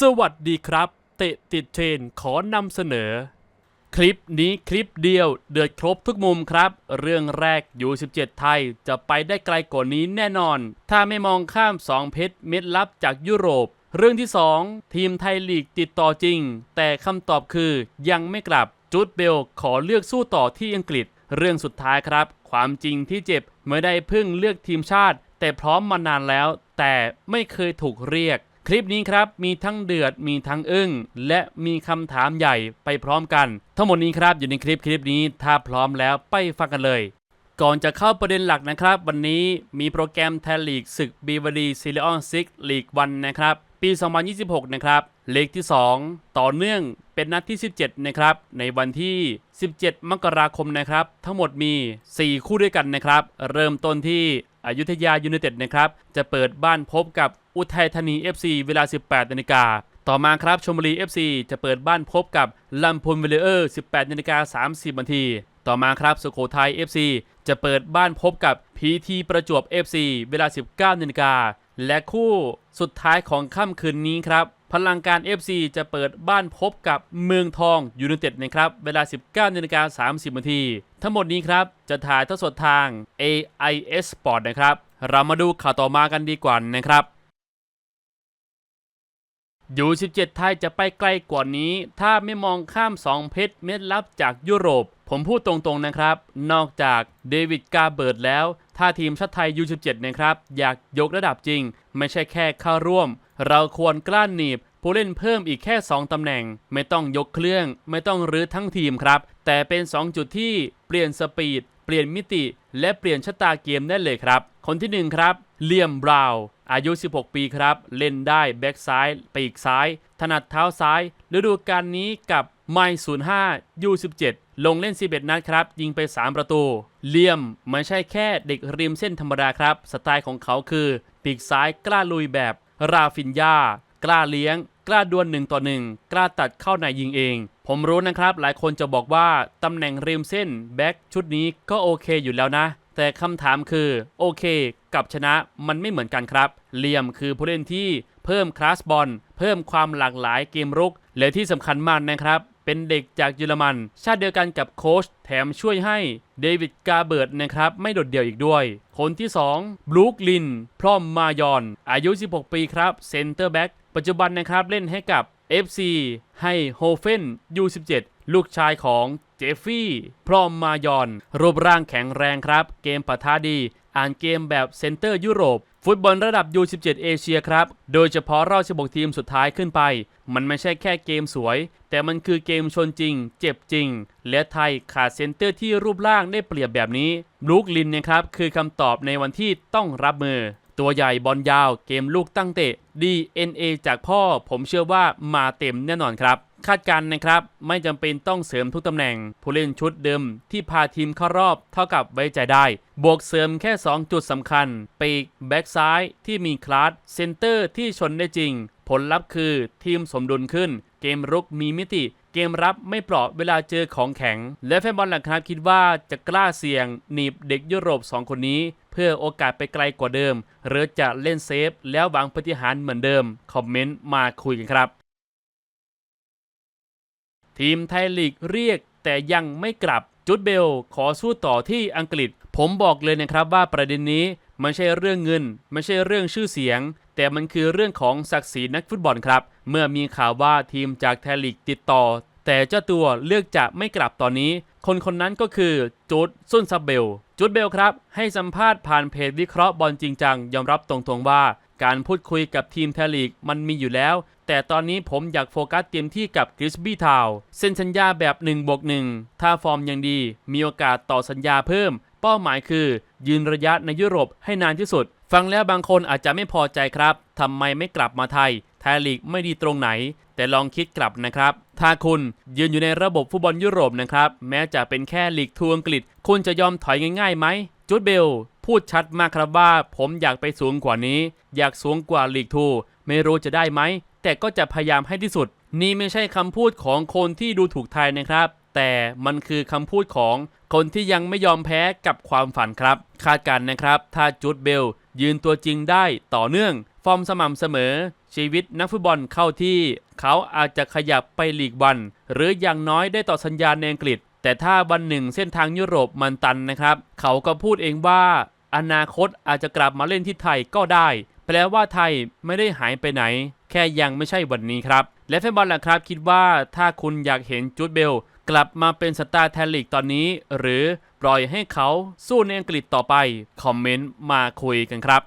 สวัสดีครับ เตะติดเทรนขอนำเสนอ คลิปนี้คลิปเดียวเดือดครบทุกมุมครับ เรื่องแรกยู17 ไทยจะไปได้ไกลกว่านี้แน่นอน ถ้าไม่มองข้าม 2 เพชรเม็ดลับจากยุโรป เรื่องที่ 2 ทีมไทยลีกติดต่อจริง แต่คำตอบคือยังไม่กลับจูดเบลขอเลือกสู้ต่อที่อังกฤษ เรื่องสุดท้ายครับ ความจริงที่เจ็บไม่ได้เพิ่งเลือกทีมชาติ แต่พร้อมมานานแล้ว แต่ไม่เคยถูกเรียก คลิปนี้ครับมีทั้งเดือดมีทั้งอึ้งและมีคำถามใหญ่ไปพร้อมกัน ทั้งหมดนี้ครับอยู่ในคลิปคลิปนี้ถ้าพร้อมแล้วไปฟังกันเลย ก่อนจะเข้าประเด็นหลักนะครับ วันนี้มีโปรแกรมไทยลีกศึกบีวดีซิลิออนซิกลีกวันนะครับ ปี 2026 นะครับเลกที่ 2 ต่อเนื่องเป็นนัดที่ 17 นะครับ ในวันที่ 17 มกราคมนะครับ ทั้งหมดมี 4 คู่ด้วยกันนะครับ เริ่มต้นที่ อยุธยายูไนเต็ดนะครับ จะเปิดบ้านพบกับอุทัยธานี FC เวลา 18นาฬิกาต่อมาครับชมบุรี FC จะเปิดบ้านพบกับลำพูนเวลเลอร์ 18นาฬิกา30นาทีต่อมาครับสุโขทัย FC จะเปิดบ้านพบกับ PT ประจวบ FC เวลา 19นาฬิกาและคู่สุดท้ายของค่ำคืนนี้ครับ พลังการ FC จะเปิดบ้านพบกับเมืองทองยูไนเต็ดนะครับ เวลา 19นาฬิกา30นาทีทั้งหมดนี้ครับ จะถ่ายทอดสดทาง AIS Sport นะครับ เรามาดูข่าวต่อมากันดีกว่านะครับยู17 ไทยจะไปไกลกว่านี้ ถ้าไม่มองข้าม 2 เพชรเม็ดลับจากยุโรป ผมพูดตรงๆนะครับ นอกจากเดวิดกาเบิร์ดแล้ว ถ้าทีมชาติไทย U17 นะครับ อยากยกระดับจริง ไม่ใช่แค่เข้าร่วม เราควรกล้านหนีบผู้เล่นเพิ่มอีกแค่ 2 ตำแหน่ง ไม่ต้องยกเครื่อง ไม่ต้องรื้อทั้งทีมครับ แต่เป็น 2 จุดที่เปลี่ยนสปีด เปลี่ยนมิติ และเปลี่ยนชะตาเกมได้เลยครับ คนที่ 1 ครับเลียมบราวน์อายุ 16 ปีครับ เล่นได้แบ็กซ้าย ปีกซ้าย ถนัดเท้าซ้าย ฤดูกาลนี้กับไม05 U17 ลงเล่น 11 นัดครับ ยิงไป 3 ประตู เลียมไม่ใช่แค่เด็กริมเส้นธรรมดาครับ สไตล์ของเขาคือ ปีกซ้ายกล้าลุยแบบ ราฟินยากล้าเลี้ยง กล้าดวลหนึ่งต่อหนึ่งกล้าตัดเข้าในยิงเอง ผมรู้นะครับ หลายคนจะบอกว่าตำแหน่งริมเส้นแบ็กชุดนี้ก็โอเคอยู่แล้วนะ แต่คำถามคือโอเค กับชนะมันไม่เหมือนกันครับเลียมคือผู้เล่นที่เพิ่มคลาสบอลเพิ่มความหลากหลายเกมรุกและที่สำคัญมากนะครับ เป็นเด็กจากเยอรมัน ชาติเดียวกันกับโค้ชแถมช่วยให้เดวิดกาเบิร์ดนะครับไม่โดดเดี่ยวอีกด้วย คนที่ 2 บลูคลิน พร้อมมายอน อายุ 16 ปีครับเซนเตอร์แบ็กปัจจุบันนะครับเล่นให้กับ FC ให้โฮเฟน U17 ลูกชายของเจฟฟี่ พร้อมมายอน รูปร่างแข็งแรงครับ เกมปะทะดี อ่านเกมแบบเซนเตอร์ยุโรป ฟุตบอลระดับ U17 เอเชียครับ โดยเฉพาะรอบ16ทีมสุดท้ายขึ้นไป มันไม่ใช่แค่เกมสวย แต่มันคือเกมชนจริง เจ็บจริง และไทยขาดเซนเตอร์ที่รูปร่างได้เปรียบแบบนี้ลูคลินนะครับคือคำตอบในวันที่ต้องรับมือ ตัวใหญ่บอลยาวเกมลูกตั้งเตะ DNA จากพ่อ ผมเชื่อว่ามาเต็มแน่นอนครับ คาดการณ์นะครับ ไม่จำเป็นต้องเสริมทุกตำแหน่ง ผู้เล่นชุดเดิมที่พาทีมเข้ารอบเท่ากับไว้ใจได้ บวกเสริมแค่ 2 จุดสำคัญ ปีกแบ็กซ้ายที่มีคลาสเซนเตอร์ที่ชนได้จริง ผลลัพธ์คือทีมสมดุลขึ้น เกมรุกมีมิติ เกมรับไม่เปราะเวลาเจอของแข็ง และแฟนบอลหลังครับคิดว่าจะกล้าเสี่ยงหนีบเด็กยุโรป 2 คนนี้ เพื่อโอกาสไปไกลกว่าเดิม หรือจะเล่นเซฟ แล้วหวังปฏิหารเหมือนเดิมคอมเมนต์มาคุยกันครับ ทีมไทยลีกเรียกแต่ยังไม่กลับจุดเบลขอสู้ต่อที่อังกฤษ ผมบอกเลยนะครับว่าประเด็นนี้ไม่ใช่เรื่องเงิน ไม่ใช่เรื่องชื่อเสียง แต่มันคือเรื่องของศักดิ์ศรีนักฟุตบอลครับ เมื่อมีข่าวว่าทีมจากไทยลีกติดต่อ แต่เจ้าตัวเลือกจะไม่กลับตอนนี้ คนคนนั้นก็คือจูดซุนซับเบลจูดเบลครับ ให้สัมภาษณ์ผ่านเพจวิเคราะห์บอลจริงจังยอมรับตรงๆว่า การพูดคุยกับทีมไทยลีกมันมีอยู่แล้ว แต่ตอนนี้ผมอยากโฟกัสเต็มที่กับกริสบี้ทาวเซ็นสัญญาแบบ1บวก1ถ้าฟอร์มยังดี มีโอกาสต่อสัญญาเพิ่ม เป้าหมายคือ ยืนระยะในยุโรปให้นานที่สุด ฟังแล้วบางคนอาจจะไม่พอใจครับทำไมไม่กลับมาไทยไทยลีกไม่ดีตรงไหน แต่ลองคิดกลับนะครับ ถ้าคุณยืนอยู่ในระบบฟุตบอลยุโรปนะครับ แม้จะเป็นแค่ลีกทัวร์อังกฤษ คุณจะยอมถอยง่ายๆไหมจูดเบล พูดชัดมากครับว่า ผมอยากไปสูงกว่านี้ อยากสูงกว่าลีกทูไม่รู้จะได้ไหม แต่ก็จะพยายามให้ที่สุด นี่ไม่ใช่คำพูดของคนที่ดูถูกไทยนะครับ แต่มันคือคำพูดของคนที่ยังไม่ยอมแพ้กับความฝันครับ คาดการณ์นะครับ ถ้าจูดเบล ยืนตัวจริงได้ต่อเนื่อง ฟอร์มสม่ำเสมอ ชีวิตนักฟุตบอลเข้าที่ เขาอาจจะขยับไปลีกวัน หรืออย่างน้อยได้ต่อสัญญาในอังกฤษแต่ถ้าวันหนึ่งเส้นทางยุโรปมันตันนะครับ เขาก็พูดเองว่า อนาคตอาจจะกลับมาเล่นที่ไทยก็ได้ แปลว่าไทยไม่ได้หายไปไหน แค่ยังไม่ใช่วันนี้ครับ และแฟนบอลล่ะครับคิดว่าถ้าคุณอยากเห็นจูดเบล กลับมาเป็นสตาร์แทนลีกตอนนี้ หรือปล่อยให้เขาสู้ในอังกฤษต่อไป คอมเมนต์มาคุยกันครับ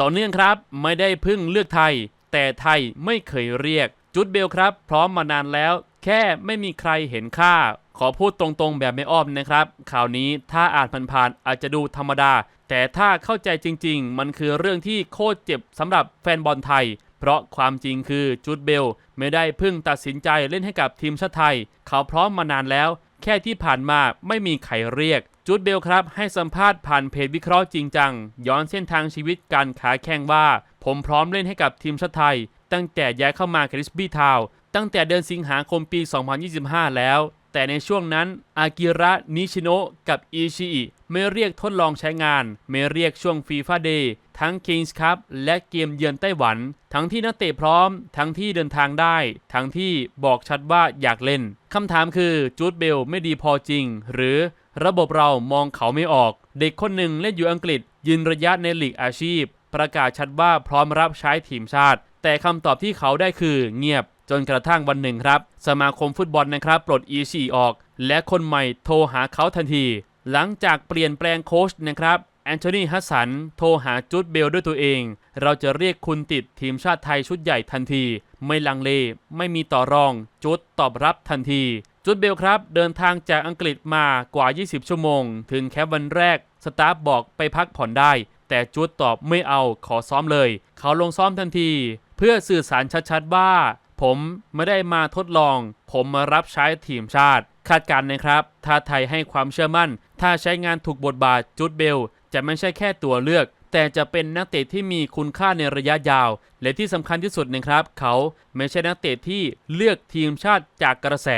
ต่อเนื่องครับไม่ได้พิ่งเลือกไทย แต่ไทยไม่เคยเรียกจุดเบลครับ พร้อมมานานแล้ว แค่ไม่มีใครเห็นค่า ขอพูดตรงๆแบบไม่อ้อมนะครับ ข่าวนี้ถ้าอ่านผ่านๆอาจจะดูธรรมดา แต่ถ้าเข้าใจจริงๆ มันคือเรื่องที่โคตรเจ็บสำหรับแฟนบอลไทย เพราะความจริงคือจุดเบลไม่ได้เพิ่งตัดสินใจเล่นให้กับทีมชาติไทย เขาพร้อมมานานแล้ว แค่ที่ผ่านมาไม่มีใครเรียกจูดเบลครับ ให้สัมภาษณ์ผ่านเพจวิเคราะห์จริงจัง ย้อนเส้นทางชีวิตการขาแข่งว่า ผมพร้อมเล่นให้กับทีมชาติไทย ตั้งแต่ย้ายเข้ามาคริสบี้ทาวตั้งแต่เดือนสิงหาคมปี 2025 แล้ว แต่ในช่วงนั้นอากิระนิชิโนะกับอิชิอิไม่เรียกทดลองใช้งาน ไม่เรียกช่วงฟีฟ่าเดย์ทั้ง Kings Cup และเกมเยือนไต้หวัน ทั้งที่นักเตะพร้อม ทั้งที่เดินทางได้ ทั้งที่บอกชัดว่าอยากเล่นคำถามคือจูดเบลไม่ดีพอจริง หรือระบบเรามองเขาไม่ออก เด็กคนหนึ่งเล่นอยู่อังกฤษ ยืนระยะในลีกอาชีพ ประกาศชัดว่าพร้อมรับใช้ทีมชาติ แต่คำตอบที่เขาได้คือเงียบ จนกระทั่งวันหนึ่งครับ สมาคมฟุตบอลนะครับปลดอีชีออก และคนใหม่โทรหาเขาทันที หลังจากเปลี่ยนแปลงโค้ชนะครับแอนโทนีฮัสสันโทรหาจูดเบลด้วยตัวเอง เราจะเรียกคุณติดทีมชาติไทยชุดใหญ่ทันที ไม่ลังเล ไม่มีต่อรองจูดตอบรับทันทีจูดเบลครับ เดินทางจากอังกฤษมากว่า 20 ชั่วโมง ถึงแค่วันแรก สตาฟบอกไปพักผ่อนได้ แต่จูดตอบไม่เอาขอซ้อมเลย เขาลงซ้อมทันที เพื่อสื่อสารชัดๆว่า ผมไม่ได้มาทดลอง ผมมารับใช้ทีมชาติ คาดการณ์นะครับ ถ้าไทยให้ความเชื่อมั่น ถ้าใช้งานถูกบทบาทจุดเบล จะไม่ใช่แค่ตัวเลือก แต่จะเป็นนักเตะที่มีคุณค่าในระยะยาว และที่สำคัญที่สุดนะครับ เขาไม่ใช่นักเตะที่เลือกทีมชาติจากกระแส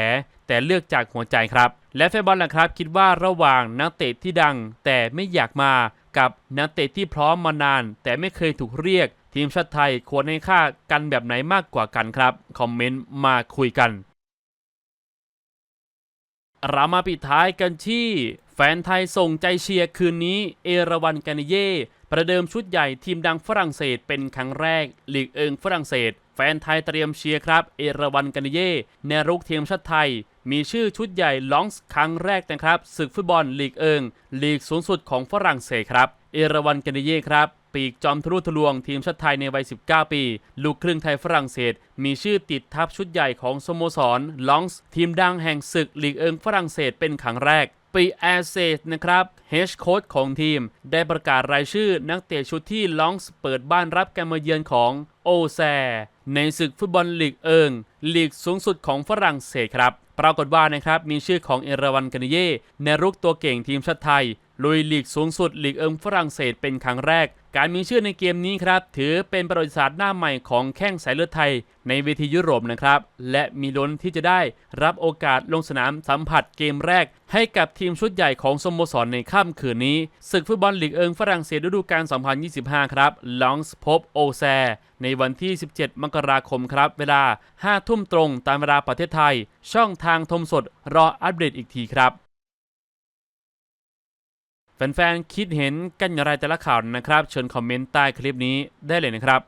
แต่เลือกจากหัวใจครับ และแฟนบอลล่ะครับ คิดว่าระหว่างนักเตะที่ดัง แต่ไม่อยากมากับนักเตะที่พร้อมมานาน แต่ไม่เคยถูกเรียก ทีมชาติไทยควรให้ค่ากันแบบไหนมากกว่ากันครับ คอมเมนต์มาคุยกัน เรามาปิดท้ายกันที่ แฟนไทยส่งใจเชียร์คืนนี้ เอราวันกานเย่ ประเดิมชุดใหญ่ทีมดังฝรั่งเศสเป็นครั้งแรกลีกเอิงฝรั่งเศส แฟนไทยเตรียมเชียร์ครับ เอราวันกานเย่ในรุกทีมชาติไทย มีชื่อชุดใหญ่ลองส์ครั้งแรกนะครับศึกฟุตบอลลีกเอิงลีกสูงสุดของฝรั่งเศสครับ เอราวันกานเย่ครับ ปีกจอมทะลุทะลวงทีมชาติไทยในวัย 19 ปี ลูกครึ่งไทยฝรั่งเศส มีชื่อติดทัพชุดใหญ่ของสโมสรลองส์ทีมดังแห่งศึกลีกเอิงฝรั่งเศสเป็นครั้งแรกปีแอเซสนะครับเฮชโค้ชของทีม ได้ประกาศรายชื่อนักเตะชุดที่ลองส์เปิดบ้านรับการมาเยือนของโอแซ ในศึกฟุตบอลลีกเอิงลีกสูงสุดของฝรั่งเศสครับปรากฏว่านะครับมีชื่อของเอราวันกานเย่ในรุกตัวเก่งทีมชาติไทยลุยลีกสูงสุดลีกเอิงฝรั่งเศสเป็นครั้งแรก การมีชื่อในเกมนี้ครับ ถือเป็นประวัติศาสตร์หน้าใหม่ของแข้งสายเลือดไทยในเวทียุโรปนะครับ และมีล้นที่จะได้รับโอกาสลงสนามสัมผัสเกมแรก ให้กับทีมชุดใหญ่ของสโมสรในค่ำคืนนี้ ศึกฟุตบอลลีกเอิงฝรั่งเศสฤดูกาล 2025 ครับลองส์พบโอแซ ในวันที่ 17 มกราคมครับ เวลา 5 ทุ่มตรงตามเวลาประเทศไทย ช่องทางทมสดรออัปเดตอีกทีครับ แฟนๆคิดเห็นกันอย่างไรแต่ละข่าวนะครับ เชิญคอมเมนต์ใต้คลิปนี้ได้เลยนะครับ